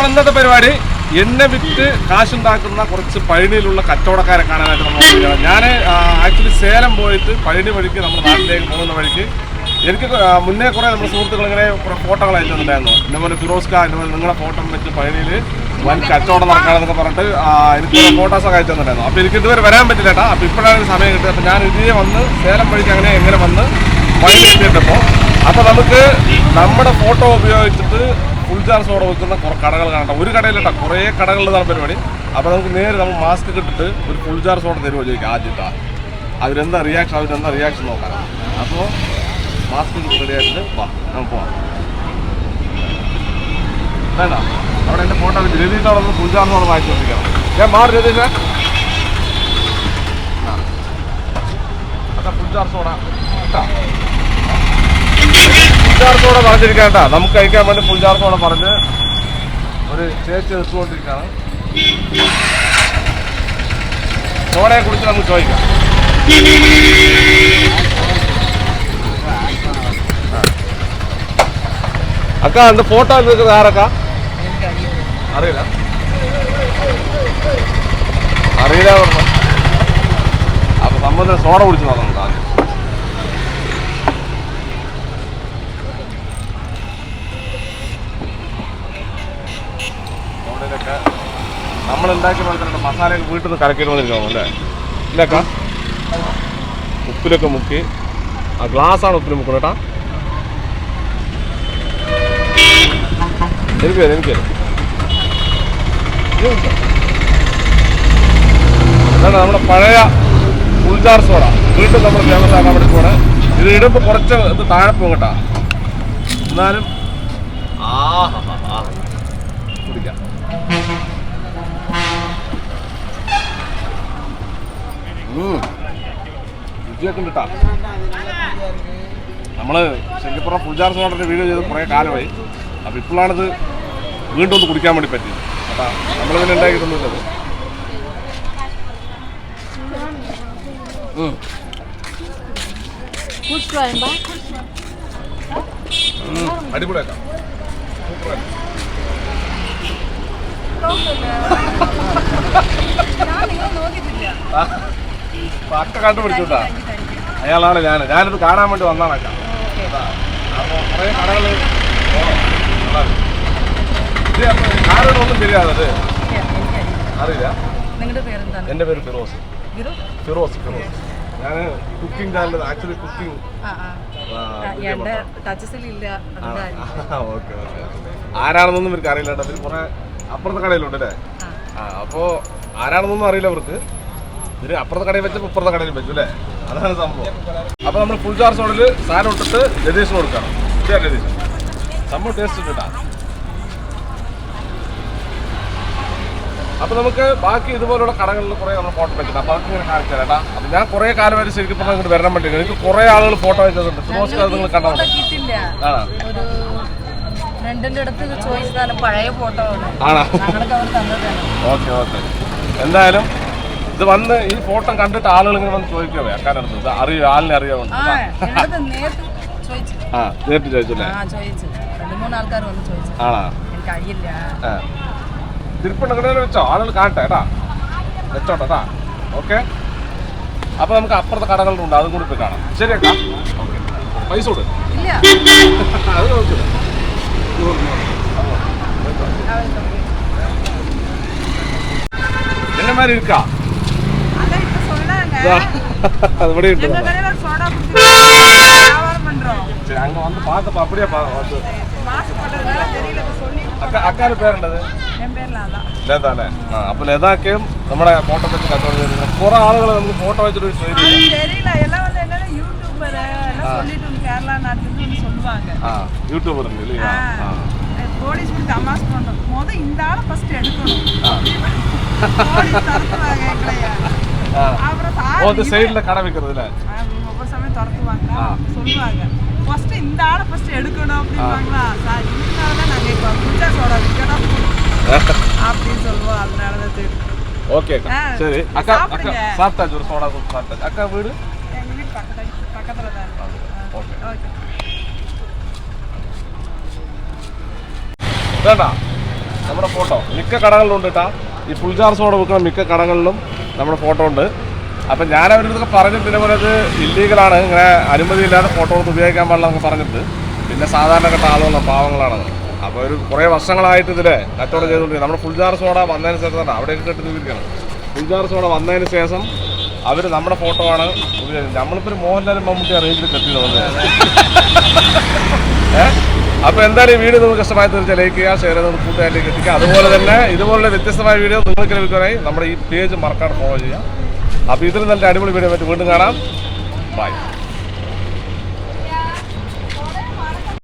നമ്മൾ ഇന്നത്തെ പരിപാടി? എണ്ണ വിറ്റ് കാശുണ്ടാക്കുന്ന കുറച്ച് പഴനിയിലുള്ള കച്ചവടക്കാരെ കാണാനായിട്ട് നമ്മൾ ഞാൻ ആക്ച്വലി സേലം പോയിട്ട് പഴനി വഴിക്ക് നമ്മുടെ നാട്ടിലേക്ക് പോകുന്ന വഴിക്ക് എനിക്ക് മുന്നേ കുറേ നമ്മുടെ സുഹൃത്തുക്കൾ ഇങ്ങനെ കുറേ ഫോട്ടോകൾ അയച്ചിട്ടുണ്ടായിരുന്നു. ഇന്നപോലെ ഫിറോസ് ഇന്നപോലെ നിങ്ങളുടെ ഫോട്ടോ വെച്ച് പഴനിയിൽ വൻ കച്ചവടം നടക്കാണെന്നൊക്കെ പറഞ്ഞിട്ട് എനിക്ക് ഫോട്ടോസൊക്കെ അയച്ചു തന്നിട്ടുണ്ടായിരുന്നു. അപ്പോൾ എനിക്ക് ഇതുവരെ വരാൻ പറ്റില്ല കേട്ടോ അപ്പോൾ ഇപ്പോഴാണ് സമയം കിട്ടുക. അപ്പോൾ ഞാൻ ഇതിലേ വന്ന് സേലം വഴിക്ക് അങ്ങനെ എങ്ങനെ വന്ന് പഴനി എത്തിയിട്ടപ്പോൾ അപ്പോൾ നമുക്ക് നമ്മുടെ ഫോട്ടോ ഉപയോഗിച്ചിട്ട് ഫുൾ ചാർജ് സോഡ വെക്കുന്ന കുറേ കടകൾ കാണണ്ട ഒരു കടയിലട്ട കുറേ കടകളിലാണ് പരിപാടി. അപ്പോൾ നമുക്ക് നേരെ നമ്മൾ മാസ്ക് ഇട്ടിട്ട് ഒരു ഫുൾ ചാർജ് സോഡ തരുമോ ചോദിക്കാം ആദ്യത്തെ അവരെന്താ റിയാക്ഷൻ അവരെന്താ റിയാക്ഷൻ നോക്കാം അപ്പോൾ മാസ്ക് റെഡി ആയിട്ട് വാ നമുക്ക് പോവാം. വേണ്ട. അവിടെ എന്റെ ഫോട്ടോ രതീഷോടെ ഒന്ന് അവിടെ നിന്ന് ഫുൾ ചാർജ് സോഡ വായിച്ചു വെച്ചിരിക്കണം ഞാൻ മാറി രതീഷ്. അതാ ഫുൾ ചാർജ് സോഡ കേട്ടോ ഫുൾചാർജോടെ പറഞ്ഞിരിക്കാം കേട്ടാ. നമുക്ക് കഴിക്കാൻ വേണ്ടി ഫുൾ ചാർജോടെ പറഞ്ഞ് ഒരു ചേച്ചി എടുത്തുകൊണ്ടിരിക്കുകയാണ്. സോഡയെ കുറിച്ച് നമുക്ക് ചോദിക്കാം. അക്ക എന്റെ ഫോട്ടോ എടുക്കുന്നത് ആരക്ക? അറിയില്ല. അറിയില്ല പറഞ്ഞു. അപ്പൊ നമ്മൾ സോഡ കുടിച്ച് നോക്കണം നമ്മൾ ഉണ്ടാക്കി പറഞ്ഞിട്ടുണ്ട് മസാലയൊക്കെ വീട്ടിൽ നിന്ന് കലക്കിയിട്ട് അല്ലേ? ഉപ്പിലൊക്കെ മുക്കി. ആ ഗ്ലാസ്സാണ് ഉപ്പിൽ മുക്കുന്നത് കേട്ടാ. എനിക്ക് വരും എനിക്ക് വരും നമ്മുടെ പഴയ സോഡ. വീണ്ടും നമ്മൾ ഫേമസ് ആക്കാൻ വേണ്ടി ഇത് ഇടുമ്പോൾ കുറച്ച് ഇത് താഴെ പോകും എന്നാലും ആ കുടിക്കാം. രുചിയൊക്കെ ഉണ്ട് ട്ടാ. നമ്മൾ ശരിക്കും ഫുൾജാർ സോഡന്റെ വീഡിയോ ചെയ്ത് കുറേ കാലമായി. അപ്പൊ ഇപ്പോഴാണിത് വീണ്ടും ഒന്ന് കുടിക്കാൻ വേണ്ടി പറ്റി അതാ നമ്മളിങ്ങനെ ഉണ്ടാക്കിയിട്ടൊന്നുമില്ലത് ഉം. കൂട്ടുവായുമ്പോ ഉം. അടിപൊളിയാക്കാം. അക്ക കണ്ടുപിടിച്ചുട്ടാ. അയാളാണ് ഞാൻ ഞാനിത് കാണാൻ വേണ്ടി വന്നാണ് അക്ക കുറേ ആരോടൊന്നും ശരിയാണത് അറിയില്ല. എന്റെ പേര് ഫിറോസ്. ഫിറോസ് ഫിറോസ്. ഞാൻ cooking channel actually cooking okay okay. ആരാണെന്നൊന്നും ഇവർക്ക് അറിയില്ല കേട്ടോ. അതിൽ കുറെ അപ്പുറത്തെ കടയിലുണ്ട് അല്ലേ? ആ. അപ്പോ ആരാണെന്നൊന്നും അറിയില്ല അവർക്ക് ഇവർ അപ്പുറത്തെ കടയിൽ വെച്ചപ്പോൾ ഇപ്പുറത്തെ കടയിൽ വെച്ചു അല്ലേ? അതാണ് സംഭവം. അപ്പൊ നമ്മൾ ഫുൾ ചാർജ് ഓണിൽ സാധനം ഇട്ടിട്ട് രതീഷിന് കൊടുക്കണം. ശരി രതീഷ്. സംഭവം ടേസ്റ്റ് ഇട്ടാ അപ്പൊ നമുക്ക് ബാക്കി ഇതുപോലുള്ള കടകളിൽ കുറെ നമ്മൾ ഫോട്ടോ വെച്ചിട്ട് അപ്പൊ അതൊക്കെ ഇങ്ങനെ കാണിച്ചു തരാം കേട്ടാ. അപ്പൊ ഞാൻ കുറെ കാലമായിട്ട് ശരിക്കും പറഞ്ഞാൽ ഇങ്ങോട്ട് വരാൻ വേണ്ടി എനിക്ക് കുറെ ആളുകൾ ഫോട്ടോ വെച്ചിട്ടുണ്ട്. ഫിറോസ് അത് നിങ്ങൾ കിട്ടില്ല ആണോ? Okay okay. എന്തായാലും ഇത് വന്ന് ഈ ഫോട്ടോ കണ്ടിട്ട് ആളുകൾ ഇങ്ങനെ വന്ന് ചോദിക്കവേ അക്കാലത്ത് ഇത് അറിയോ ആളിനെ അറിയാമോ ആ എന്നോട് നേരത്തെ ചോദിച്ചു ആ നേരിട്ട് ചോദിച്ചല്ലേ ആ ചോദിച്ചു രണ്ട് മൂന്ന് ആൾക്കാർ വന്ന് ചോദിച്ചു ആണോ എനിക്ക് അറിയില്ല ആ തിരുപ്പണ്ണക്കടയിൽ വെച്ചോ ആളുകൾ കാണട്ടെ കേട്ടാ വെച്ചോട്ടെ കേട്ടാ ഓക്കെ അപ്പൊ നമുക്ക് അപ്പുറത്തെ കടകളുണ്ട് അതും കൂടി പോയി കാണാം ശരിയാക്കാം ഓക്കെ പൈസ കൊടു ഇല്ല അത് നോക്കില്ല അവർക്ക് என்னமாரி இருக்கா பண்றோம் சரி அங்க வந்து பார்த்தப்ப அப்படியே பா- வந்து மாஸ்க் போட்டதுனால தெரியல இப்ப சொல்லி അക്ക അക്കാരുടെ പേരുണ്ടത് என் പേരില അതാ ലത അല്ലേ ആ അപ്പൊ ലതാക്കയും നമ്മുടെ ഫോട്ടോ വെച്ച് കച്ചവടം ചെയ്തിരുന്നത് കുറെ ആളുകൾ നമുക്ക് ഫോട്ടോ വെച്ചിട്ട് ഒരു அது ചോദിച്ചു தெரியல எல்லாம் வந்து என்னன்னா யூடியூபர் எல்லாம் சொல்லிட்டு வந்து கேரளா நாட்டுல இருந்து வந்து சொல்லுவாங்க ആ യൂട്യൂബർ ഉണ്ട് ഇല്ലേ ആ, ആ. போலீஸ் இப்படி தமாஸ் பண்றோம் முத இந்த ஆளை ஃபர்ஸ்ட் எடுக்கணும் அப்புறம் சைடுல கடை வைக்கிறதுல? ஒவ்வொரு சமயம் திறத்துவாங்க சொல்லுவாங்க. ஃபர்ஸ்ட் இந்த ஆளை ஃபர்ஸ்ட் எடுக்கணும் அப்படின்வாங்களா சார் இதனால தான் நாங்கள் இப்போ குச்சா சோடா விற்கணும் அப்படின்னு சொல்லுவோம் அதனால தான் சரி ஓகே அக்கா சரி சோடா சூப் சாப்பிட்டாச்சு. அக்கா வீடு? எங்கள் வீடு பக்கத்தில் பக்கத்தில் தான் இருக்கு. Okay okay. വേണ്ട നമ്മുടെ വിൽക്കുന്ന മിക്ക കടകളിലും നമ്മുടെ ഫോട്ടോ ഉണ്ട്. അപ്പം ഞാൻ അവരുടെ പറഞ്ഞിട്ട് ഇതേപോലെ അത് ഇല്ലീഗലാണ് ഇങ്ങനെ അനുമതിയില്ലാതെ ഫോട്ടോ എടുത്ത് ഉപയോഗിക്കാൻ പാടില്ല എന്നൊക്കെ പറഞ്ഞിട്ട് പിന്നെ സാധാരണപ്പെട്ട ആളുകളാണ് പാവങ്ങളാണ് അപ്പോൾ ഒരു കുറേ വർഷങ്ങളായിട്ട് ഇതിലെ കച്ചവടം ചെയ്തുകൊണ്ടിരിക്കുന്നത് നമ്മുടെ ഫുൾ ജാർ സോഡ വന്നതിന് ശേഷം അവിടെയൊക്കെ കെട്ടിരിക്കുകയാണ് full jar full jar soda വന്നതിന് ശേഷം അവർ നമ്മുടെ ഫോട്ടോ ആണ് ഉപയോഗിക്കുന്നത്. നമ്മളിപ്പോൾ ഒരു മോഹൻലാലും മമ്മൂട്ടി റേഞ്ചിൽ തോന്നുന്നത് ഏഹ് അപ്പോൾ എന്തായാലും ഈ വീഡിയോ നിങ്ങൾക്ക് ഇഷ്ടമായി തീർച്ചയായും ലൈക്ക് ചെയ്യുക ഷെയർ ചെയ്ത് കൂട്ടുകാരിലേക്ക് എത്തിക്കുക അതുപോലെ തന്നെ ഇതുപോലുള്ള വ്യത്യസ്തമായ വീഡിയോ നിങ്ങൾക്ക് ലഭിക്കാനായി നമ്മുടെ ഈ പേജ് മറക്കാതെ ഫോളോ ചെയ്യുക. അപ്പോൾ ഇതിൽ നല്ല അടിപൊളി വീഡിയോ പറ്റി വീണ്ടും കാണാം. ബൈ